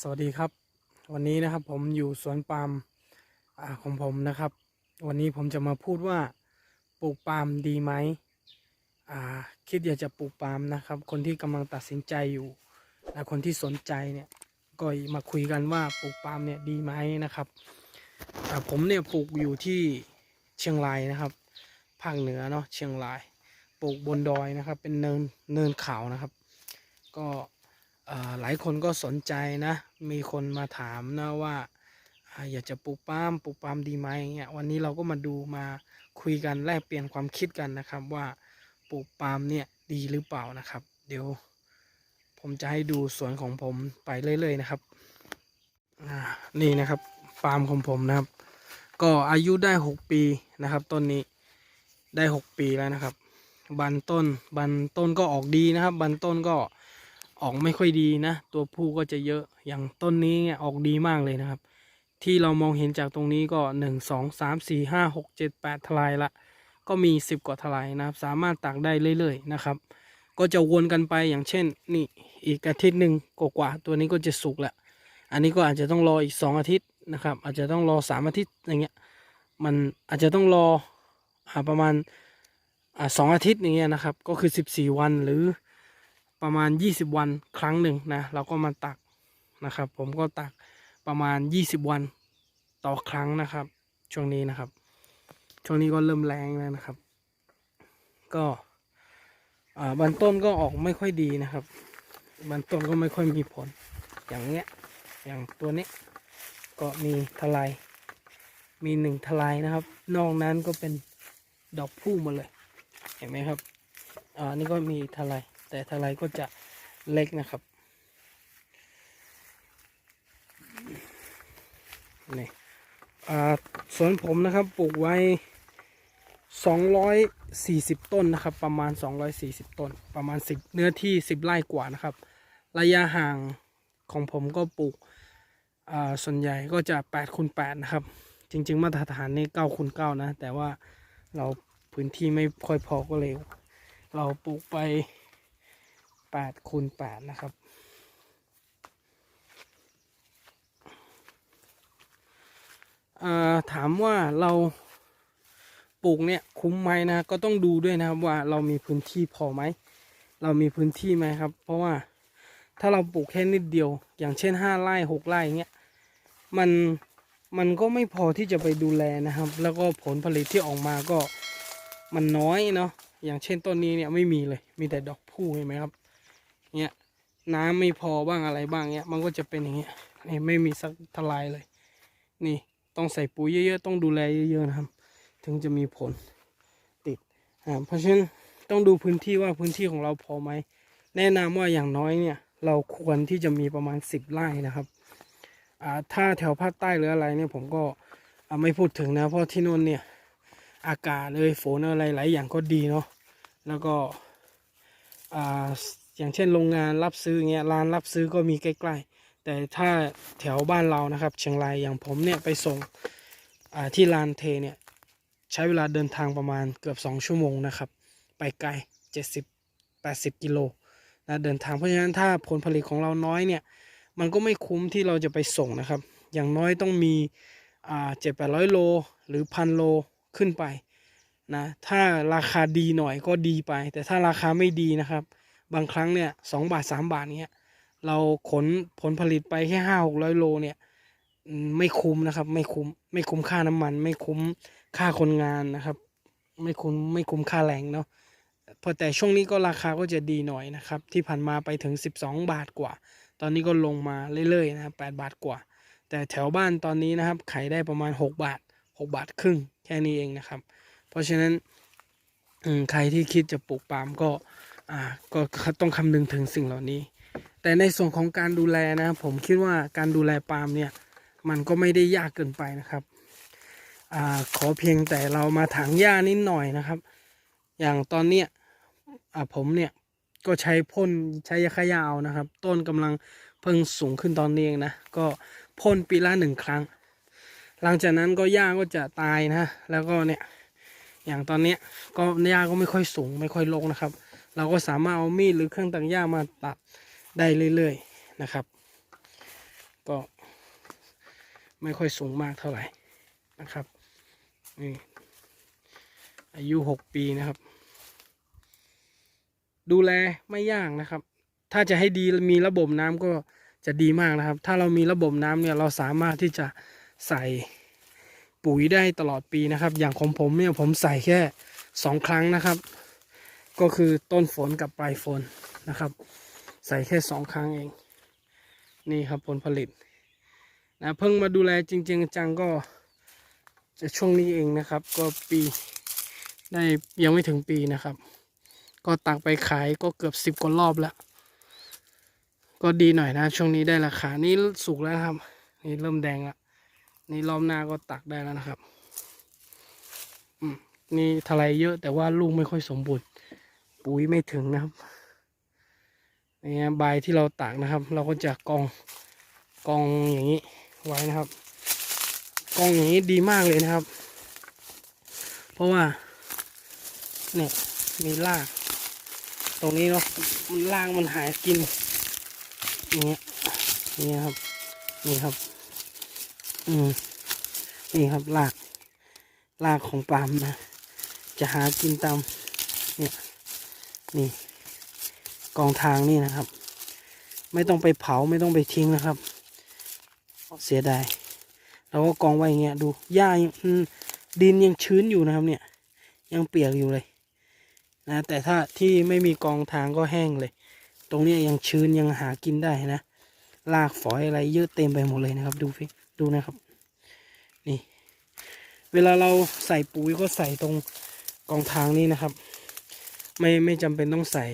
สวัสดีครับ วันนี้นะครับผมอยู่สวนปาล์มอของผมนะครับ วันนี้ผมจะมาพูดว่าปลูกปาล์มดีไหมคิดอยากจะปลูกปาล์มนะครับ คนที่กำลังตัดสินใจอยู่นะคนที่สนใจเนี่ยก็มาคุยกันว่าปลูกปาล์มเนี่ยดีไหมนะครับอ่ผมเนี่ยปลูกอยู่ที่เชียงรายนะครับภาคเหนือเนาะเชียงราย ปลูกบนดอยนะครับ เป็นเนินเนินเขานะครับ ก็ หลายคนก็สนใจนะ มีคนมาถามนะว่าอยากจะปลูกปาล์มปลูกปาล์มดีไหมเงี้ยวันนี้เราก็มาดูมาคุยกันแลกเปลี่ยนความคิดกันนะครับว่าปลูกปาล์มเนี่ยดีหรือเปล่านะครับ เดี๋ยวผมจะให้ดูสวนของผมไปเรื่อยๆนะครับนี่นะครับปาล์มของผมนะครับ ก็อายุได้ 6 ปีนะครับต้นนี้ได้ 6 ปีแล้วนะครับ บันต้นบันต้นก็ออกดีนะครับ บันต้นก็ ออกไม่ค่อยดีนะ ตัวผู้ก็จะเยอะอย่างต้นนี้เนี่ยออกดีมากเลยนะครับ ที่เรามองเห็นจากตรงนี้ก็หนึ่งสองสามสี่ห้าหกเจ็ดแปดทลายละ ก็มีสิบกว่าทลายนะครับ สามารถตักได้เรื่อยๆนะครับ ก็จะวนกันไปอย่างเช่น นี่อีกอาทิตย์หนึ่งกว่าๆตัวนี้ก็จะสุกล้วอันนี้ก็อาจจะต้องรออีกสองอาทิตย์นะครับ อาจจะต้องรอสามอาทิตย์อย่างเงี้ยมันอาจจะต้องรออประมาณสองอาทิตย์อย่างเงี้ยนะครับ ก็คือสิบสี่วันหรือ ประมาณยี่สิบวันครั้งหนึ่งนะเราก็มาตักนะครับ ผมก็ตักประมาณยี่สิบวันต่อครั้งนะครับ ช่วงนี้นะครับ ช่วงนี้ก็เริ่มแรงแล้วนะครับ ก็อ่าบันต้นก็ออกไม่ค่อยดีนะครับบันต้นก็ไม่ค่อยมีผล อย่างเงี้ยอย่างตัวนี้ก็มีทลายมีหนึ่งทลายนะครับ นอกนั้นก็เป็นดอกพุ่มมาเลย เห็นไหมครับอ่านี่ก็มีทลาย แต่ทลายก็จะเล็กนะครับนี่สวนผมนะครับปลูกไว้ 240 ต้นนะครับ ประมาณ 240 ต้น ประมาณ 10 เนื้อที่ 10 ไร่กว่านะครับ ระยะห่างของผมก็ปลูกส่วนใหญ่ก็จะ8คูณ8นะครับ จริง ๆ มาตรฐานนี่9คูณ9นะ แต่ว่าเราพื้นที่ไม่ค่อยพอก็เลย เราปลูกไป 8คูณ8นะครับอ่าถามว่าเราปลูกเนี่ยคุ้มไหมนะก็ต้องดูด้วยนะครับว่าเรามีพื้นที่พอไหม เรามีพื้นที่ไหมครับ เพราะว่าถ้าเราปลูกแค่นิดเดียว อย่างเช่นห้าไร่หกไร่เงี้ยมันมันก็ไม่พอที่จะไปดูแลนะครับ แล้วก็ผลผลิตที่ออกมาก็มันน้อยเนาะอย่างเช่นต้นนี้เนี่ยไม่มีเลยมีแต่ดอกผู้เห็นไหมครับ เนี่ยน้ำไม่พอบ้างอะไรบ้างเนี่ยมันก็จะเป็นอย่างเงี้ยนี่ไม่มีสักทลายเลย นี่ต้องใส่ปุ๋ยเยอะๆต้องดูแลเยอะๆนะครับ ถึงจะมีผลติดอ่าเพราะฉะนั้นต้องดูพื้นที่ว่าพื้นที่ของเราพอไหมแนะนำว่าอย่างน้อยเนี่ยเราควรที่จะมีประมาณสิบไร่นะครับอ่าถ้าแถวภาคใต้หรืออะไรเนี่ยผมก็ไม่พูดถึงนะเพราะที่โน่นเนี่ยอากาศเลยฝนอะไรหลายอย่างก็ดีเนาะแล้วก็ อย่างเช่นโรงงานรับซื้อเงี้ยร้านรับซื้อก็มีใกล้ๆ แต่ถ้าแถวบ้านเรานะครับ เชียงรายอย่างผมเนี่ยไปส่งที่ลานเทเนี่ยใช้เวลาเดินทางประมาณเกือบสองชั่วโมงนะครับ ไปไกลเจ็ดสิบแปดสิบกิโลนะเดินทางเพราะฉะนั้นถ้าผลผลิตของเราน้อยเนี่ยมันก็ไม่คุ้มที่เราจะไปส่งนะครับ อย่างน้อยต้องมีอ่าเจ็ดแปดร้อยโลหรือพันโลขึ้นไปนะถ้าราคาดีหน่อยก็ดีไป แต่ถ้าราคาไม่ดีนะครับ บางครั้งเนี่ยสองบาทสามบาทเนี้ยเราขนผลผลิตไปแค่ห้าหกร้อยโลเนี่ยไม่คุ้มนะครับ ไม่คุ้มไม่คุ้มค่าน้ำมัน ไม่คุ้มค่าคนงานนะครับ ไม่คุ้มไม่คุ้มค่าแรงเนาะพอแต่ช่วงนี้ก็ราคาก็จะดีหน่อยนะครับ ที่ผ่านมาไปถึง 12 บาทกว่า ตอนนี้ก็ลงมาเรื่อยๆนะครับาทกว่า แต่แถวบ้านตอนนี้นะครับขายได้ประมาณ 6 บาท 6 บาทครึ่งแค่นี้เองนะครับ เพราะฉะนั้นใครที่คิดจะปลูกปาล์มก็ อ่าก็ต้องคำนึงถึงสิ่งเหล่านี้ แต่ในส่วนของการดูแลนะผมคิดว่าการดูแลปาล์มเนี่ยมันก็ไม่ได้ยากเกินไปนะครับอ่าขอเพียงแต่เรามาถางหญ้านิดหน่อยนะครับ อย่างตอนเนี้ยอ่าผมเนี่ยก็ใช้พ่นใช้ยาฆ่าหญ้าเอานะครับ ต้นกำลังเพิ่งสูงขึ้นตอนนี้เองนะก็พ่นปีละหนึ่งครั้ง หลังจากนั้นก็หญ้าก็จะตายนะ แล้วก็เนี่ยอย่างตอนเนี้ยก็หญ้าก็ไม่ค่อยสูงไม่ค่อยลงนะครับ เราก็สามารถเอามีดหรือเครื่องตัดหญ้ามาตัดได้เรื่อยๆนะครับ ก็ไม่ค่อยสูงมากเท่าไหร่นะครับนี่อายุหกปีนะครับ ดูแลไม่ยากนะครับ ถ้าจะให้ดีมีระบบน้ำก็จะดีมากนะครับ ถ้าเรามีระบบน้ำเนี่ยเราสามารถที่จะใส่ปุ๋ยได้ตลอดปีนะครับ อย่างของผมเนี่ยผมใส่แค่สองครั้งนะครับ ก็คือต้นฝนกับปลายฝนนะครับ ใส่แค่สองครั้งเอง นี่ครับผลผลิตนะเพิ่งมาดูแลจริง ๆ จังก็จะช่วงนี้เองนะครับ ก็ปีได้ยังไม่ถึงปีนะครับ ก็ตักไปขายก็เกือบสิบกว่ารอบแล้ว ก็ดีหน่อยนะ ช่วงนี้ได้ราคานี่สุกแล้วครับ นี่เริ่มแดงแล้วนี่รอบหน้าก็ตักได้แล้วนะครับอืมนี่ทลายเยอะแต่ว่าลูกไม่ค่อยสมบูรณ์ ปุ๋ยไม่ถึงนะครับนี่ใบที่เราตากนะครับ เราก็จะกองกองอย่างนี้ไว้นะครับ กองอย่างนี้ดีมากเลยนะครับ เพราะว่าเนี่ยมีราก ตรงนี้เนาะมันรากมันหายกินอย่างเงี้ยนี่ครับนี่ครับ อืมนี่ครับรากรากของปาล์มนะ จะหากินตามเนี่ย นี่ กองทางนี่นะครับ ไม่ต้องไปเผาไม่ต้องไปทิ้งนะครับ เสียดายเราก็กองไว้อย่างเงี้ยดูหญ้ายังดินยังชื้นอยู่นะครับ เนี่ย ยังเปียกอยู่เลย นะ แต่ถ้าที่ไม่มีกองทางก็แห้งเลย ตรงนี้ยังชื้นยังหากินได้นะรากฝอยอะไรเยอะเต็มไปหมดเลยนะครับ ดูฟิดูนะครับ นี่ เวลาเราใส่ปุ๋ยก็ใส่ตรงกองทางนี้นะครับ ไม่ไม่จำเป็นต้องใส่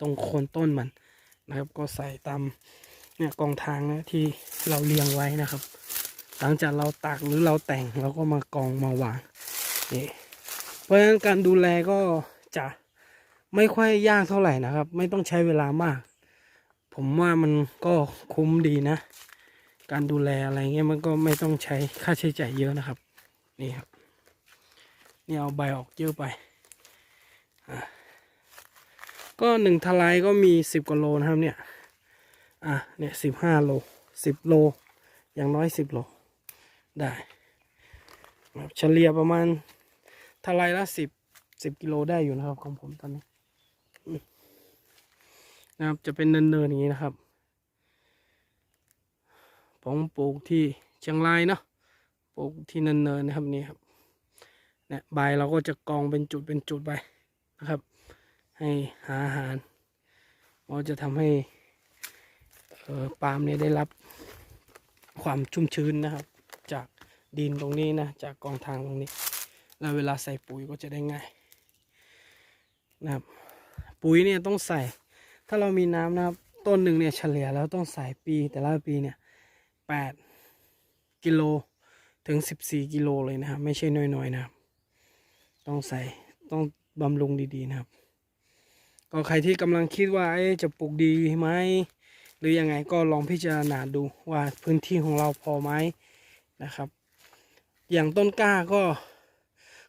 ตรงโคนต้นมันนะครับ ก็ใส่ตามเนี่ยกองทางนะที่เราเรียงไว้นะครับ หลังจากเราตักหรือเราแต่งเราก็มากองมาวางนี่เพราะฉะนั้นการดูแลก็จะไม่ค่อยยากเท่าไหร่นะครับ ไม่ต้องใช้เวลามาก ผมว่ามันก็คุ้มดีนะ การดูแลอะไรเงี้ยมันก็ไม่ต้องใช้ค่าใช้จ่ายเยอะนะครับ นี่ครับ นี่เอาใบออกเยอะไปอะ ก็หนึ่งทลายก็มีสิบกว่าโลนะครับเนี่ย อะ เนี่ยสิบห้าโลสิบโล อย่างน้อยสิบโล ได้ครับเฉลี่ยประมาณทลายละสิบสิบกิโลได้อยู่นะครับของผมตอนนี้ นะครับจะเป็นเนินๆอย่างนี้นะครับ ผมปลูกที่เชียงรายเนาะ ปลูกที่เนินๆนะครับนี่ครับ เนี่ยใบเราก็จะกองเป็นจุดเป็นจุดไปนะครับ ให้หาอาหารเราจะทำให้ปาล์มเนี่ยได้รับความชุ่มชื้นนะครับ จากดินตรงนี้นะ จากกองทางตรงนี้ แล้วเวลาใส่ปุ๋ยก็จะได้ง่ายนะครับ ปุ๋ยเนี่ยต้องใส่ ถ้าเรามีน้ำนะครับ ต้นหนึ่งเนี่ยเฉลี่ยแล้วต้องใส่ปีแต่ละปีเนี่ยแปดกิโลถึงสิบสี่กิโลเลยนะครับ ไม่ใช่น้อยๆนะครับ ต้องใส่ต้องบำรุงดี ๆ นะครับ ก็ใครที่กำลังคิดว่าเอ๊ะจะปลูกดีไหมหรือยังไงก็ลองพิจารณาดูว่าพื้นที่ของเราพอไหมนะครับ อย่างต้นกล้าก็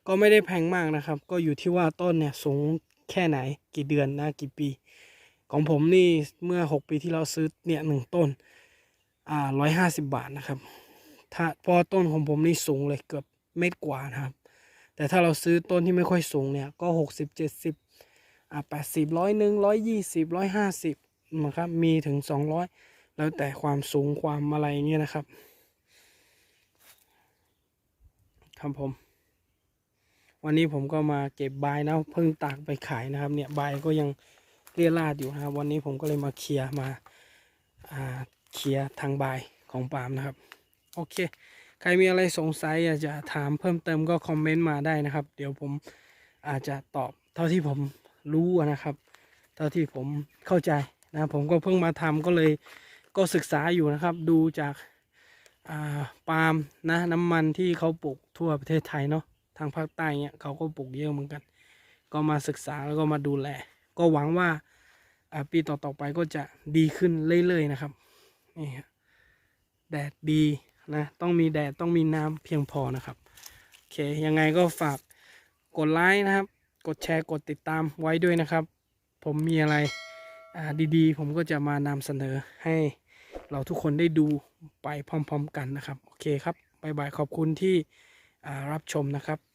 ก็ไม่ได้แพงมากนะครับ ก็อยู่ที่ว่าต้นเนี่ยสูงแค่ไหนกี่เดือนนะกี่ปี ของผมนี่เมื่อ 6 ปีที่เราซื้อเนี่ยหนึ่งต้นอ่าร้อยห้าสิบบาทนะครับ ถ้าพอต้นของผมนี่สูงเลยเกือบเมตรกว่านะครับ แต่ถ้าเราซื้อต้นที่ไม่ค่อยสูงเนี่ยก็หกสิบเจ็ดสิบ อ่าแปดสิบร้อยหนึ่งร้อยยี่สิบร้อยห้าสิบนะครับมีถึงสองร้อยแล้วแต่ความสูงความอะไรเงี้ยนะครับครับผม วันนี้ผมก็มาเก็บใบนะเพิ่งตากไปขายนะครับ เนี่ยใบก็ยังเรียราดอยู่นะครับ วันนี้ผมก็เลยมาเคลียร์มาอ่าเคลียร์ทางใบของปาล์มนะครับ โอเค ใครมีอะไรสงสัยอยากจะถามเพิ่มเติมก็คอมเมนต์มาได้นะครับ เดี๋ยวผมอาจจะตอบเท่าที่ผม รู้นะครับ เท่าที่ผมเข้าใจนะผมก็เพิ่งมาทำก็เลยก็ศึกษาอยู่นะครับ ดูจากาปาล์มนะน้ำมันที่เขาปลูกทั่วประเทศไทยเนาะทางภาคใต้เนี่ยเขาก็ปลูกเยอะเหมือนกัน ก็มาศึกษาแล้วก็มาดูแล ก็หวังว่าอ่าปีต่อๆไปก็จะดีขึ้นเรื่อยๆนะครับนี่ฮะแดดดีนะต้องมีแดดต้องมีน้ำเพียงพอนะครับโอเคยังไงก็ฝากกดไลค์นะครับ กดแชร์กดติดตามไว้ด้วยนะครับ ผมมีอะไรดีๆ ผมก็จะมานำเสนอให้เราทุกคนได้ดูไปพร้อม ๆ กันนะครับ โอเคครับบ๊ายบายขอบคุณที่รับชมนะครับ